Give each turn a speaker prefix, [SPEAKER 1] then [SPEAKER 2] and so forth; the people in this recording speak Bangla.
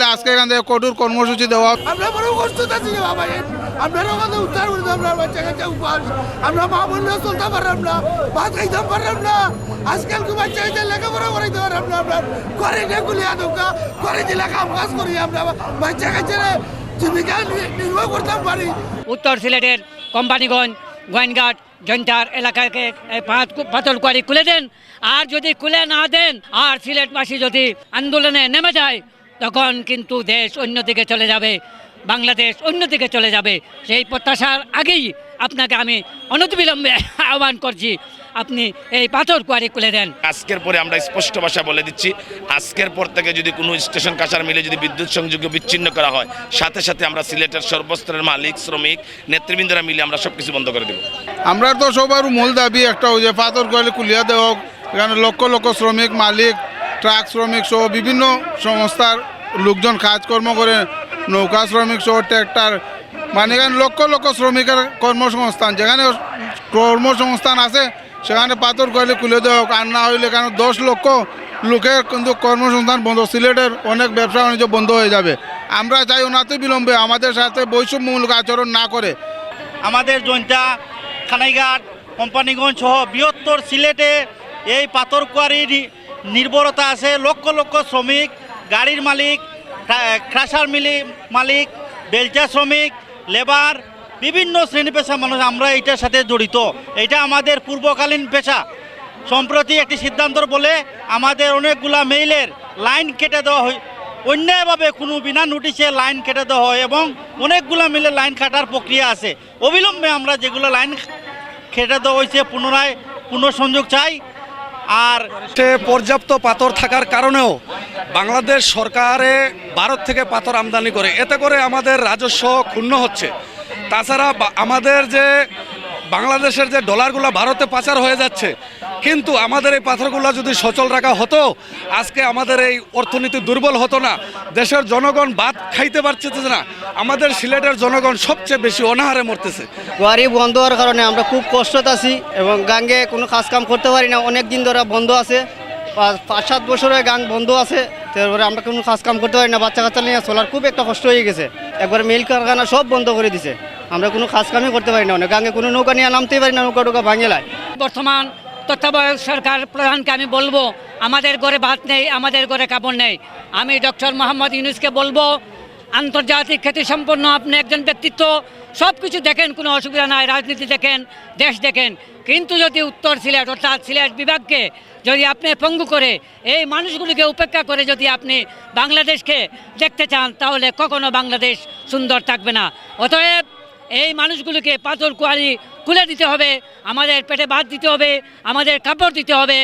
[SPEAKER 1] বলে আজকে এখান থেকে কঠোর কর্মসূচি দেওয়া
[SPEAKER 2] আমরা বড় কষ্ট আছি রে বাবা আপনারা কথা উদ্ধার করে দাও আমরা বাচ্চা কাচ্চা উপাস আমরা মা বোনরা চলতে পারলাম না ভাত খাইতে পারলাম না। আজকাল কি বাচ্চা কাচ্চা লেখাপড়া করাইতে পারলাম না আমরা। করে না গুলিয়া দোকা করে দিলা কাম কাজ করি আমরা। বাচ্চা কাচ্চারা জীবিকা নির্বাহ করতে পারি।
[SPEAKER 3] উত্তর সিলেটের কোম্পানিগঞ্জ গোয়েনঘাট জন্টার এলাকাকে এই পাত- পাথর কুয়ারি খুলে দেন। আর যদি খুলে না দেন আর সিলেটবাসী যদি আন্দোলনে নেমে যায় তখন কিন্তু দেশ অন্যদিকে চলে যাবে বাংলাদেশ অন্যদিকে চলে যাবে সেই প্রত্যাশার আগেই আপনাকে আমি অনতিবিলম্বে আহ্বান করছি আপনি এই পাথর কুয়ারি খুলে দেন
[SPEAKER 4] আজকের পরে আমরা স্পষ্ট ভাষা বলে দিচ্ছি আজকের পর থেকে যদি কোনো স্টেশন কাছার মিলে যদি বিদ্যুৎ সংযোগ বিচ্ছিন্ন করা হয় সাথে সাথে আমরা সিলেটের সর্বস্তরের মালিক শ্রমিক নেতৃবৃন্দরা মিলে আমরা সব কিছু বন্ধ করে দেবো
[SPEAKER 1] আমরা তো সবার মূল দাবি একটা ওই যে পাথর কোয়ালি খুলিয়া দেওয়া হোক। এখানে লক্ষ লক্ষ শ্রমিক মালিক ট্রাক শ্রমিক সহ বিভিন্ন সংস্থার লোকজন কাজকর্ম করে, নৌকা শ্রমিক সহ ট্র্যাক্টর মানে এখানে লক্ষ লক্ষ শ্রমিকের কর্মসংস্থান, যেখানে কর্মসংস্থান আছে, সেখানে পাথর কোয়ালি খুলে দেওয়া হোক, আর না হইলে এখানে দশ লক্ষ লোকের কিন্তু কর্মসংস্থান বন্ধ, সিলেটের অনেক ব্যবসা বাণিজ্য বন্ধ হয়ে যাবে। আমরা চাই ওনাতে বিলম্বে আমাদের সাথে বৈষম্যমূলক আচরণ না করে।
[SPEAKER 5] আমাদের জৈন্তা খানাইঘাট, কোম্পানিগঞ্জ সহ বৃহত্তর সিলেটে এই পাথর কোয়ারি নি- নির্ভরতা আছে। লক্ষ লক্ষ শ্রমিক, গাড়ির মালিক ক্রাশার মিলি মালিক, বেলচা শ্রমিক, লেবার, বিভিন্ন শ্রেণি পেশা মানুষ আমরা এইটার সাথে জড়িত। এটা আমাদের পূর্বকালীন পেশা। সম্প্রতি একটি সিদ্ধান্ত বলে আমাদের অনেকগুলা মেইলের লাইন কেটে দেওয়া হয়। অন্যায়ভাবে কোনো বিনা নোটিশে লাইন কেটে দেওয়া হয় এবং অনেকগুলো মিলে লাইন কাটার প্রক্রিয়া আছে। অবিলম্বে আমরা যেগুলো লাইন কেটে দেওয়া হয়েছে পুনরায় পুনঃসংযোগ চাই। আর
[SPEAKER 6] সে পর্যাপ্ত পাথর থাকার কারণেও বাংলাদেশ সরকারে ভারত থেকে পাথর আমদানি করে। এতে করে আমাদের রাজস্ব ক্ষুণ্ণ হচ্ছে। তাছাড়া আমাদের যে বাংলাদেশের যে ডলারগুলো ভারতে পাচার হয়ে যাচ্ছে কিন্তু আমাদের এই পাথরগুলো যদি সচল রাখা হতো আজকে আমাদের এই অর্থনীতি দুর্বল হতো না। দেশের জনগণ বাদ খাইতে পারছে না। আমাদের সিলেটের জনগণ সবচেয়ে বেশি অনাহারে মরতেছে।
[SPEAKER 7] কোয়ারি বন্ধ হওয়ার কারণে আমরা খুব কষ্টত আছি এবং গাঙ্গে কোনো কাজ কাম করতে পারি না। অনেক দিন ধরে বন্ধ আছে। পাঁচ- পাঁচ সাত বছরে গাং বন্ধ আছে। তারপরে আমরা কোনো কাজ কাম করতে পারি না। বাচ্চা কাচ্চা নিয়ে চলার খুব একটা কষ্ট হয়ে গেছে। একবার মিল কারখানা সব বন্ধ করে দিছে। আমরা কোনো কাজ কামই করতে পারি না। অনেক গাঙ্গে কোনো নৌকা নিয়ে নামতেই পারি না নৌকা টোকা ভাঙে লাই।
[SPEAKER 3] বর্তমান তত্ত্বাবধায়ক সরকার প্রধানকে আমি বলব, আমাদের ঘরে ভাত নেই, আমাদের ঘরে কাপড় নেই। আমি ডক্টর মোহাম্মদ ইউনুসকে বলব, আন্তর্জাতিক খ্যাতিসম্পন্ন আপনি একজন ব্যক্তিত্ব সব কিছু দেখেন, কোনো অসুবিধা নাই, রাজনীতি দেখেন, দেশ দেখেন। কিন্তু যদি উত্তর সিলেট, অর্থাৎ সিলেট বিভাগকে যদি আপনি পঙ্গু করে, এই মানুষগুলিকে উপেক্ষা করে যদি আপনি বাংলাদেশকে দেখতে চান, তাহলে কখনো বাংলাদেশ সুন্দর থাকবে না। অতএব এই মানুষগুলোকে পাথর কুয়ারি খুলে দিতে হবে, আমাদের পেটে ভাত দিতে হবে, আমাদের কাপড় দিতে হবে।